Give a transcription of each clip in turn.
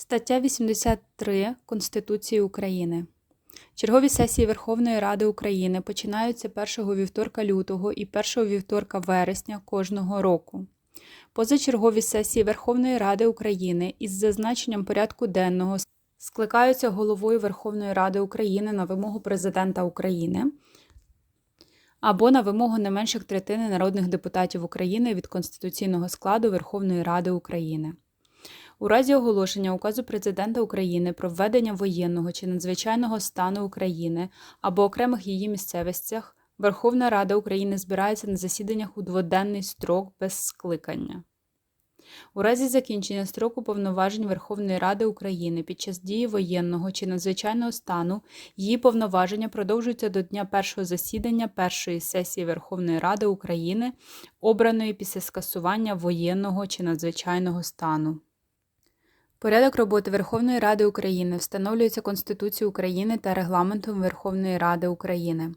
Стаття 83 Конституції України. Чергові сесії Верховної Ради України починаються першого вівторка лютого і першого вівторка вересня кожного року. Позачергові сесії Верховної Ради України із зазначенням порядку денного скликаються головою Верховної Ради України на вимогу Президента України або на вимогу не менших третини народних депутатів України від конституційного складу Верховної Ради України. У разі оголошення указу Президента України про введення воєнного чи надзвичайного стану України або окремих її місцевостях Верховна Рада України збирається на засіданнях у дводенний строк без скликання. У разі закінчення строку повноважень Верховної Ради України під час дії воєнного чи надзвичайного стану її повноваження продовжуються до дня першого засідання першої сесії Верховної Ради України, обраної після скасування воєнного чи надзвичайного стану. Порядок роботи Верховної Ради України встановлюється Конституцією України та Регламентом Верховної Ради України.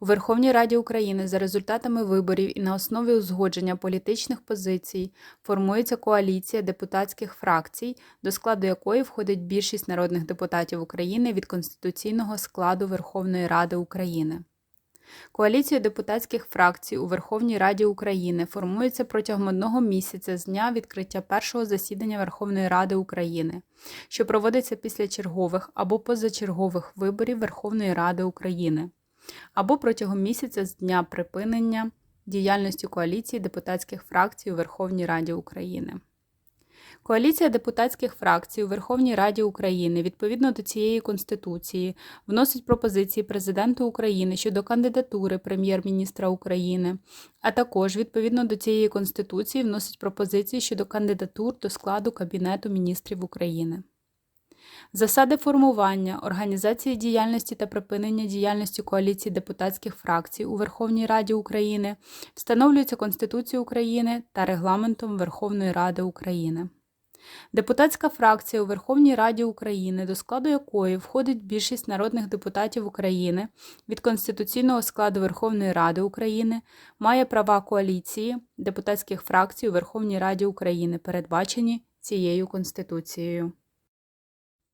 У Верховній Раді України за результатами виборів і на основі узгодження політичних позицій формується коаліція депутатських фракцій, до складу якої входить більшість народних депутатів України від конституційного складу Верховної Ради України. Коаліція депутатських фракцій у Верховній Раді України формується протягом одного місяця з дня відкриття першого засідання Верховної Ради України, що проводиться після чергових або позачергових виборів Верховної Ради України, або протягом місяця з дня припинення діяльності коаліції депутатських фракцій у Верховній Раді України. Коаліція депутатських фракцій у Верховній Раді України відповідно до цієї Конституції вносить пропозиції Президенту України щодо кандидатури Прем'єр-міністра України, а також відповідно до цієї Конституції вносить пропозиції щодо кандидатур до складу Кабінету міністрів України. Засади формування, організації діяльності та припинення діяльності коаліції депутатських фракцій у Верховній Раді України встановлюються Конституцією України та Регламентом Верховної Ради України. Депутатська фракція у Верховній Раді України, до складу якої входить більшість народних депутатів України від конституційного складу Верховної Ради України, має права коаліції депутатських фракцій у Верховній Раді України, передбачені цією Конституцією.